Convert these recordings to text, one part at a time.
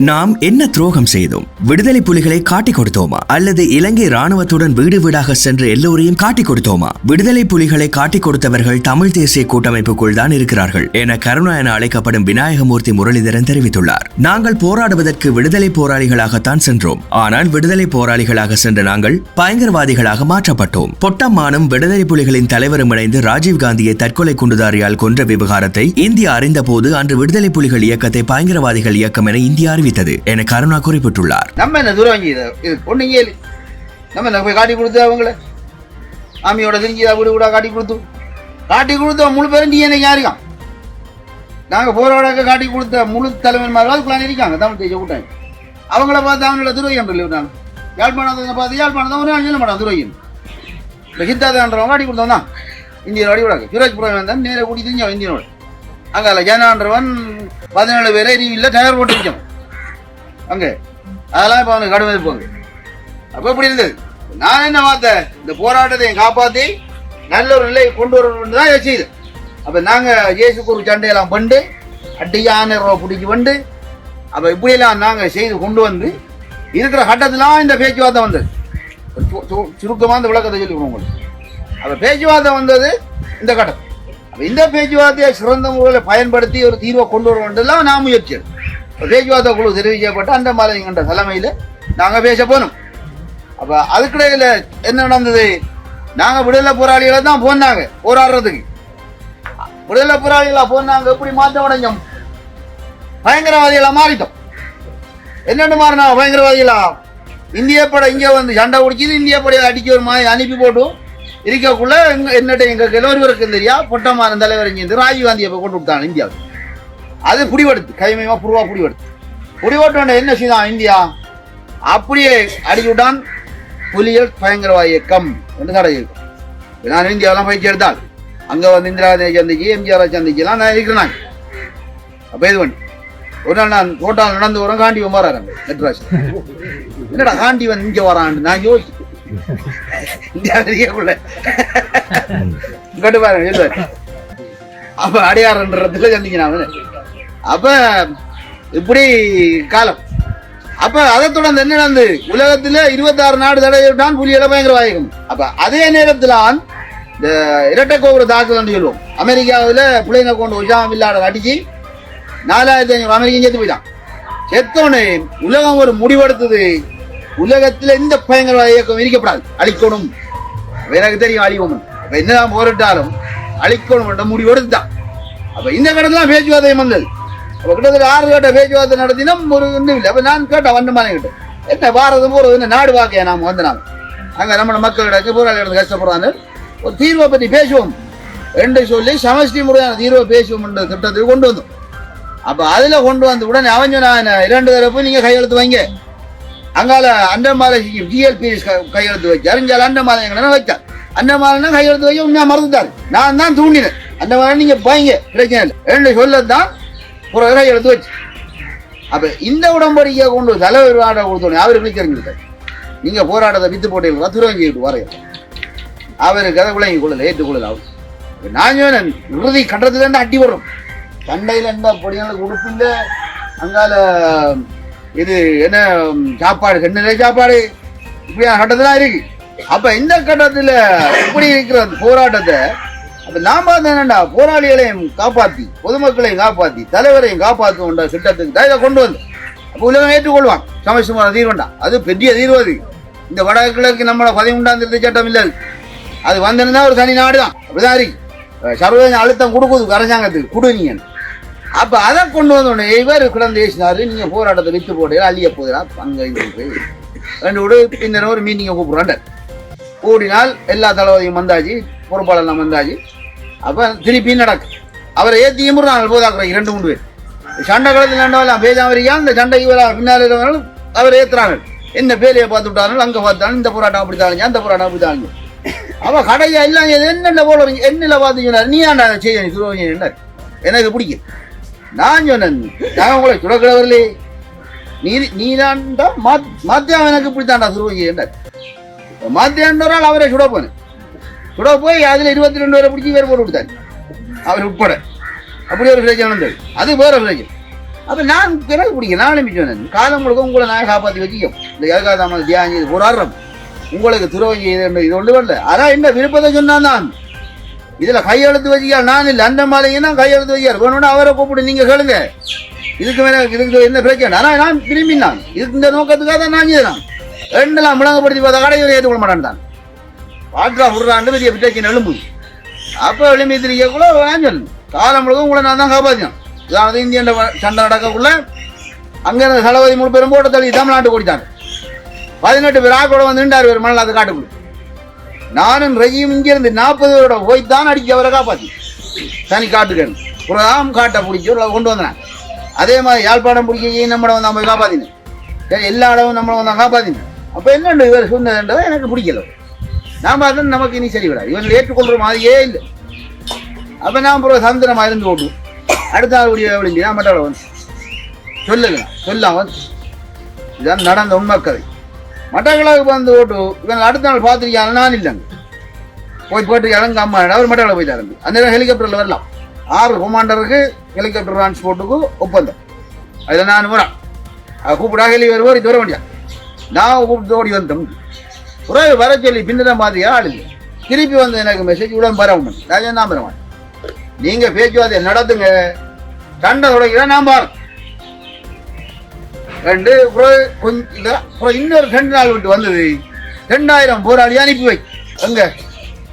நாம் என்ன துரோகம் செய்தோம்? விடுதலை புலிகளை காட்டிக் கொடுத்தோமா? அல்லது இலங்கை ராணுவத்துடன் வீடு வீடாக சென்று எல்லோரையும் காட்டிக் கொடுத்தோமா? விடுதலை புலிகளை காட்டிக் கொடுத்தவர்கள் தமிழ் தேசிய கூட்டமைப்புக்குள் தான் இருக்கிறார்கள் என கருணா என அழைக்கப்படும் விநாயகமூர்த்தி முரளிதரன் தெரிவித்துள்ளார். நாங்கள் போராடுவதற்கு விடுதலை போராளிகளாகத்தான் சென்றோம். ஆனால் விடுதலை போராளிகளாக சென்ற நாங்கள் பயங்கரவாதிகளாக மாற்றப்பட்டோம். பொட்டம்மானும் விடுதலை புலிகளின் தலைவரும் இணைந்து ராஜீவ் காந்தியை தற்கொலை குண்டுதாரியால் கொன்ற விவகாரத்தை இந்தியா அறிந்தபோது அன்று விடுதலை புலிகள் இயக்கத்தை பயங்கரவாதிகள் இயக்கம் என இந்தியா அறிவித்தது என கருணா குறிப்பிட்டுள்ளார். நம்ம என்ன தூரம் இது பொண்ணுங்க நம்ம என்ன போய் காட்டி கொடுத்து அவங்கள? ஆமியோட செஞ்சு வீடு கூட காட்டி கொடுத்து காட்டி கொடுத்த முழு பேரும் நீ என்ன யாருக்கான் நாங்கள் போராட காட்டி கொடுத்த முழு தலைவன்மார்கள் அதுக்குள்ளான இருக்காங்க தமிழ் தேசிய கூட்டம் அவங்கள பார்த்து அவங்களோட துரோகியம் இல்லை நான் யாழ்ப்பாணத்தை பார்த்து யாழ்ப்பாணத்தை ஒரு நாள் மாட்டான் துரோகியம் இந்த ஹிந்தாதான்றவங்க காட்டி கொடுத்தோம் தான். இந்தியன் அடி விடாது சுரேஷ்புரம் வந்தான் நேர கூட்டி தெரிஞ்சவன் இந்தியனோட. அங்கே ஜனான்றவன் பதினேழு பேரை இல்லை டயர் போட்டு வச்சவன் அங்கே. அதெல்லாம் இப்போ அவனுக்கு கடுமை போங்க அப்போ இப்படி இருந்தது? நான் என்ன பார்த்தேன் இந்த போராட்டத்தை காப்பாற்றி நல்ல ஒரு நிலையை கொண்டு வரணும்னு தான் செய்து அப்போ நாங்கள் இயேசுக்கு ஒரு சண்டையெல்லாம் பண்ணு அட்டையான ரூபா பிடிச்சி வந்து அப்போ இப்படியெல்லாம் நாங்கள் செய்து கொண்டு வந்து இருக்கிற கட்டத்திலாம் இந்த பேச்சுவார்த்தை வந்தது. சுருக்கமாக இந்த விளக்கத்தை சொல்லி கொடுங்க உங்களுக்கு. அப்போ பேச்சுவார்த்தை வந்தது இந்த கட்டம். அப்போ இந்த பேச்சுவார்த்தையை சிறந்த முறையில் பயன்படுத்தி ஒரு தீர்வை கொண்டு வர வேண்டியதெல்லாம் நான் முயற்சி எடுத்தேன். பேச்சுவார்த்தை குழு தெரிவிக்கப்பட்டு அந்த மாலைங்கிற தலைமையில் நாங்கள் பேச போனோம். அப்போ அதுக்கிடையில் என்ன நடந்தது? நாங்கள் விடுதலை போராளிகளை தான் போனாங்க போராடுறதுக்கு. விடுதலை போராளிகளாக போனாங்க எப்படி மாற்றம் அடைஞ்சோம்? பயங்கரவாதிகளாக மாறிட்டோம். என்னென்னு மாறினா பயங்கரவாதிகளா? இந்திய படை இங்கே வந்து சண்டை பிடிச்சிது இந்திய படையை அடிக்க ஒரு மாதிரி அனுப்பி போட்டு இருக்கக்குள்ள எங்க என்னட்ட எங்க எல்லோருவருக்கும் தெரியா பொட்டமான தலைவர் இங்கே ராஜீவ் காந்தியை போய் கொண்டு விட்டாங்க இந்தியாவுக்கு. அது புடிவெடுத்து கைமயமா புருவா புடிவெடுத்து புடிவெட்டு என்ன செய்தான் இந்தியா? அப்படியே அடிச்சுட்டான் புலிகள் பயங்கரவாத இயக்கம் என்று கடை இருக்கும் நான் இந்தியாவெல்லாம் பயிற்சி எடுத்தால் அங்க வந்து இந்திரா சந்திக்கு சந்திச்சு எம்ஜிஆர் சந்திச்சுலாம் நான் இருக்கிறேன் அப்போ இது பண்ணி. ஒரு நாள் நான் தோட்டால் நடந்து வரோம் காண்டிவன் வராரு மெட்ராஸ். என்னடா காண்டிவன் இங்க வரான்னு நான் யோசிச்சு. இந்தியாவுக்குள்ள இங்கிட்டு பாருங்க எழுதுவாரு அப்ப அடையாறுன்றதுல சந்திக்கிறாங்க அப்ப இப்படி காலம். அப்ப அதை தொடர்ந்து என்ன நடந்து உலகத்துல இருபத்தாறு நாடு தடையிட்டான் புலியில பயங்கரவாதிகம் அப்ப அதே நேரத்தில் இந்த இரட்டை கோபுர தாக்குதல் சொல்லுவோம். அமெரிக்காவில் பிள்ளைங்க கொண்டு உஷாம் இல்லாத அடிச்சு நாலாயிரத்தி ஐநூறு அமெரிக்கன் செத்து போயிட்டான். செத்தோன்னு உலகம் ஒரு முடிவெடுத்தது. உலகத்துல இந்த பயங்கரவாத இயக்கம் இருக்கப்படாது அழிக்கணும். எனக்கு தெரியும் அழிவோம் அப்ப என்னதான் போரிட்டாலும் அழிக்கணும் முடிவெடுத்துட்டான். அப்போ அப்ப இந்த கடத்துல பேச்சுவார்த்தை வந்தது கிட்டத்தட்ட ஆறு கேட்ட பேச்சுவார்த்தை நடத்தினா ஒரு ஒன்றும் இல்லை. அப்போ நான் கேட்டேன் வண்டமான கிட்ட. என்ன பாரதம் போறது என்ன நாடு வாக்கையா நாம் வந்து நாம அங்கே நம்ம மக்களிடக்கு போராளிகளுக்கு கஷ்டப்படுறாங்க. ஒரு தீர்வை பற்றி பேசுவோம். என்று சொல்லி சமஷ்டி முறையான தீர்வை பேசுவோம்ன்ற திட்டத்தை கொண்டு வந்தோம். அப்போ அதில் கொண்டு வந்த உடனே அவன் சொன்னான் இரண்டு தரப்பு நீங்கள் கையெழுத்து வைங்க. அங்கால அண்டமாலை ஜிஎல்பி கையெழுத்து வச்சு இங்கே அண்டமாலை எங்கன்னா வச்சான் அண்டமாலைன்னா கையெழுத்து வைக்க உண்மையாக மறந்துட்டார் நான் தான் தூண்டினேன். அண்டமாலை நீங்கள் வைங்க. பிரச்சனை இல்லை. ரெண்டு சொல்லத்தான் ஒரு எடுத்து வச்சு. அப்போ இந்த உடம்படிக்கை கொண்டு தலைவர் ஆட கொடுத்தோடனே அவருக்கு தெரிஞ்சுட்டார் நீங்கள் போராட்டத்தை வித்து போட்டீங்களா துறவங்கி விட்டு வரைய அவருக்கு அதை விளங்கி கொள்ளல ஏற்றுக்கொள்ளல அவர். நான் சொன்னேன் இறுதி கட்டத்துல இருந்து அட்டி வரும் சண்டையில் எந்த பொடியான உடுப்பு இல்லை. அங்கால இது என்ன சாப்பாடு கண்ணிலே சாப்பாடு. இப்படியான கட்டத்தில் இருக்கு. அப்போ இந்த கட்டத்தில் இப்படி இருக்கிற அந்த போராட்டத்தை அப்ப நாம் என்னண்டா? என்னடா போராளிகளையும் காப்பாத்தி பொதுமக்களையும் காப்பாத்தி தலைவரையும் காப்பாற்றுவோன்ற திட்டத்துக்கு தான் இதை கொண்டு வந்து. அப்போ உலகம் ஏற்றுக்கொள்வான். சமஸ்தமான தீர்வுண்டா? அது பெரிய தீர்வு அது. இந்த வடகிழக்கு நம்மளோட பதிமூன்றாம் திருத்த சட்டம் இல்லை அது. வந்திருந்தா ஒரு தனி நாடு தான் அப்படிதான் இருக்கு. சர்வதேச அழுத்தம் கொடுக்குது அரசாங்கத்துக்கு கொடுங்க அப்போ அப்ப அதை கொண்டு வந்தோடனே இவர் கிடந்து பேசினாரு நீங்க போராட்டத்தை வித்து போட்டு அழிய போகிறா அங்க போய். ரெண்டு விடு பின்னர் ஒரு மீட்டிங்கை கூப்பிடுறாண்ட கூடினால் எல்லா தளபதியும் வந்தாச்சு. பொறுப்பாளர்லாம் வந்தாச்சு. அப்போ திருப்பி நடக்கு. அவரை ஏற்றி முறாங்க போதாக்குற இரண்டு மூணு பேர். சண்டை காலத்தில் ரெண்டவெல்லாம் பேசாமரியா இந்த சண்டை இவரா பின்னால் இருக்கிறவங்களும் அவரை ஏத்துறாங்க. என்ன பேரையை பார்த்து விட்டாலும் அங்கே பார்த்தாலும் இந்த போராட்டம் அப்படி தாங்க அந்த போராட்டம் அப்படி தாங்க அவள் கடையா எல்லாம் என்னென்ன போல என்னல பார்த்தீங்கன்னா நீ ஆண்டா செய்ய நீ என்ன எனக்கு பிடிக்கும் நான் சொன்னேன் நான் உங்களை சுடக்கிழவர்களே நீ நீ தான்டா மாத்தியம் எனக்கு இப்படித்தான்டா என்ன மாத்தியாண்டவரால் அவரை சுட போனேன் சுட போய் அதில் இருபத்தி ரெண்டு பேரை பிடிச்சி வேறு போட்டு கொடுத்தாரு அவர் உட்பட அப்படி ஒரு பிரச்சனை வந்தது அது வேற பிரச்சனை அப்போ நான் பிறகு பிடிக்க நான் அனுப்பிச்சு காலம் முழுக்க உங்களை நான் காப்பாற்றி வச்சுக்கோம் இந்த ஏகாதாம தியானம் இது போராடுறோம் உங்களுக்கு துறவு செய்து இது ஒன்று வரல ஆனால் என்ன விருப்பத்தை சொன்னான் நான் இதில் கையெழுத்து வச்சியா நான் இல்லை அந்த மாதிரினா கையெழுத்து வைக்கார் வேணும்னா அவரை கூப்பிடு நீங்கள் கேளுங்க இதுக்கு மேலே இதுக்கு என்ன பிரச்சனை ஆனால் நான் விரும்பினான் இதுக்கு இந்த நோக்கத்துக்காக தான் நான் செய்தேன் ரெண்டுலாம் முழங்கப்படுத்தி பார்த்தா கடையில் ஏற்றுக்கொள்ள மாட்டான் தான் பாட்ரா பெரிய பிரச்சனை நெலும்பு. அப்போ எழும்பி கூட நான் காலம் முழுக்க உங்களை நான் தான் காப்பாற்றினேன் அதாவது இந்தியன் சண்டை நடக்கக்குள்ள அங்கேருந்து இருந்த மூணு பேரும் போட்ட தள்ளி தமிழ்நாட்டு ஓடித்தாங்க பதினெட்டு பேர் ஆக்கோட வந்து நின்றார் பேர் மணல் அது காட்டுக்குள்ள. நானும் ரஜியும் இங்கேருந்து நாற்பது பேரோட போய் தான் அடிக்க அவரை காப்பாற்றி தனி காட்டுக்கணும் புறதாம் காட்டை பிடிச்சி உள்ள கொண்டு வந்தேன். அதே மாதிரி யாழ்ப்பாணம் பிடிக்க நம்மளை வந்து நம்ம காப்பாற்றினேன் சரி எல்லா இடமும் நம்மளை வந்து காப்பாற்றினேன் அப்போ என்னண்டு இவர் சொன்னதுன்றதை எனக்கு பிடிக்கல. நாம் பார்த்தா நமக்கு இனி சரி விடாது இவங்களை ஏற்றுக்கொள்ற மாதிரியே இல்லை. அப்போ நான் அப்புறம் சந்திரமா இருந்து ஓட்டுவோம் அடுத்த ஆள் முடிய விழுந்து நான் வந்து சொல்லுங்க சொல்லாம் வந்து இதான் நடந்த உண்மை கதை மட்டக்களவுக்கு வந்து ஓட்டு இவன் அடுத்த நாள் பார்த்துருக்கேன் நான் இல்லைங்க போய் போட்டு இறங்க அம்மா அவர் மட்டக்களவு போயிட்டாரு அந்த நேரம் ஹெலிகாப்டரில் வரலாம். ஆறு கொமாண்டருக்கு ஹெலிகாப்டர் டிரான்ஸ்போர்ட்டுக்கு ஒப்பந்தம். அதில் நான் வரேன். கூப்பிடா ஹெலி வருவோம் இது வர முடியாது நான் கூப்பிட்டு ஓடி வந்தோம் உறவு வர சொல்லி பின்னதான் மாதிரி ஆள். இல்லை திருப்பி வந்து எனக்கு மெசேஜ் உடன் வர உண்டு. ராஜன் தான் பெறவான் நீங்க பேச்சுவார்த்தை நடத்துங்க. சண்டை தொடங்கிதான் நான் பாரு. ரெண்டு கொஞ்சம் இன்னொரு ரெண்டு நாள் விட்டு வந்தது. ரெண்டாயிரம் போராளி அனுப்பி வை. எங்க?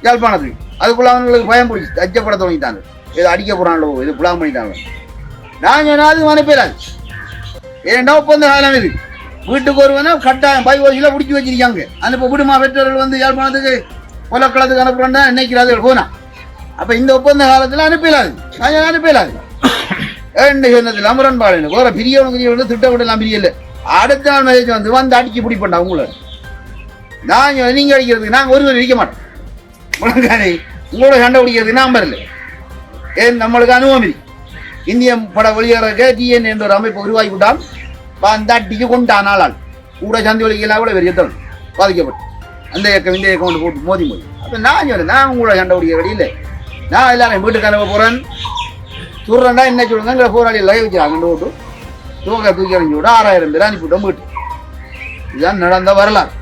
யாழ்ப்பாணத்துக்கு. அதுக்குள்ள அவங்களுக்கு பயம் பிடிச்சி அச்சப்பட தொடங்கிட்டாங்க. இது அடிக்க போறாங்களோ இது புலாம் பண்ணிட்டாங்க நான் சொன்னாலும் அனுப்பிடாது ஏன்டா ஒப்பந்த காலம் இது வீட்டுக்கு ஒருவனா கட்டாயம் பை ஓசியில பிடிச்சி வச்சிருக்காங்க. அனுப்ப விடுமா பெற்றோர்கள் வந்து யாழ்ப்பாணத்துக்கு கொலக்களத்துக்கு அனுப்புறேன் நினைக்கிறார்கள் போனா. அப்போ இந்த ஒப்பந்த காலத்தில் அனுப்பிடாது நான் அனுப்பிடாது ரெண்டு சொன்னதுல முரண்பாடு வேற பிரியவனுக்கு பிரியவனு திட்டமிடலாம் பிரியல அடுத்த நாள் மெசேஜ் வந்து வந்து அடிச்சு பிடிப்பண்டா உங்களை. நான் நீங்கள் அடிக்கிறதுக்கு நாங்கள் ஒருவர் அடிக்க மாட்டோம். உங்களோட சண்டை பிடிக்கிறதுக்கு நான் வரல. ஏன்? நம்மளுக்கு அனுபவம் இந்திய பட வெளியேறக்க டிஎன் என்ற ஒரு அமைப்பு உருவாக்கி விட்டான் அந்த அடிக்க கொண்டான் ஆளால் கூட சந்தி வலிக்கலாம் கூட வெறிய தரும் பாதிக்கப்பட்டு. அந்த இயக்கம் இந்த இயக்கம் கொண்டு போட்டு மோதி மோதி. அப்போ நான் சொல்கிறேன் நான் உங்களோட சண்டை பிடிக்க வழியில் இல்லை. நான் எல்லாரும் வீட்டுக்கு கிளம்ப போகிறேன் சொல்றேன்டா என்ன சொல்லுங்க போராளி லைவ் வச்சாங்க ஓட்டு தூக்க தூக்கி அணிஞ்சு விட. ஆறாயிரம் பேர் அனுப்பிவிட்டோம் வீட்டு இதுதான் நடந்த வரலாறு.